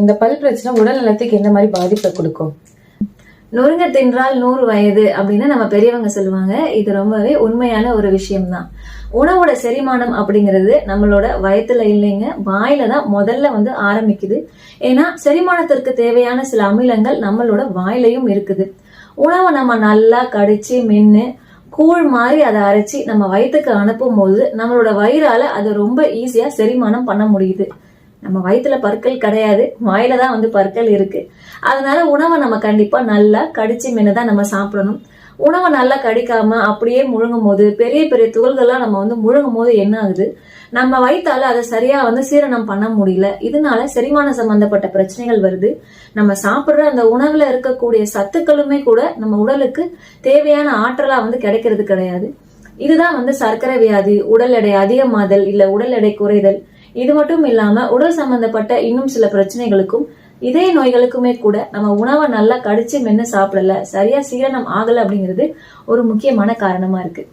இந்த பல் பிரச்சனை உடல் நலத்துக்கு என்ன மாதிரி பாதிப்பை கொடுக்கும்? நொறுங்க தின்றால் நூறு வயது அப்படின்னு நம்ம பெரியவங்க சொல்லுவாங்க. இது ரொம்பவே உண்மையான ஒரு விஷயம்தான். உணவோட செரிமானம் அப்படிங்கிறது நம்மளோட வயத்துல இல்லைங்க. வாயில தான் முதல்ல வந்து ஆரம்பிக்குது. ஏன்னா செரிமானத்திற்கு தேவையான சில அமிலங்கள் நம்மளோட வாயிலையும் இருக்குது. உணவை நம்ம நல்லா கடிச்சு மின்னு கூழ் மாதிரி அதை அரைச்சி நம்ம வயிற்றுக்கு அனுப்பும் போது நம்மளோட வயிறால அதை ரொம்ப ஈஸியா செரிமானம் பண்ண முடியுது. நம்ம வயிற்றுல பற்கள் கிடையாது. வாயில தான் வந்து பற்கள் இருக்கு. அதனால உணவை நம்ம கண்டிப்பா நல்லா கடிச்சு மென்னு தான் நம்ம சாப்பிடணும். உணவை நல்லா கடிக்காம அப்படியே முழுங்கும் போது பெரிய பெரிய துகள்கள்லாம் நம்ம வந்து முழுங்கும் போது என்ன ஆகுது? நம்ம வயிற்றால அதை சரியா வந்து சீரணம் பண்ண முடியல. இதனால செரிமான சம்பந்தப்பட்ட பிரச்சனைகள் வருது. நம்ம சாப்பிடுற அந்த உணவுல இருக்கக்கூடிய சத்துக்களுமே கூட நம்ம உடலுக்கு தேவையான ஆற்றலா வந்து கிடைக்கிறது கிடையாது. இதுதான் வந்து சர்க்கரை வியாதி உடல் எடை அதிகமாதல் இல்ல உடல் எடை குறைதல். இது மட்டும் இல்லாம உடல் சம்பந்தப்பட்ட இன்னும் சில பிரச்சனைகளுக்கும் இதய நோய்களுக்குமே கூட நம்ம உணவை நல்லா கடிச்சு மென்னு சாப்பிடல சரியா சீரணம் ஆகல அப்படிங்கிறது ஒரு முக்கியமான காரணமா இருக்கு.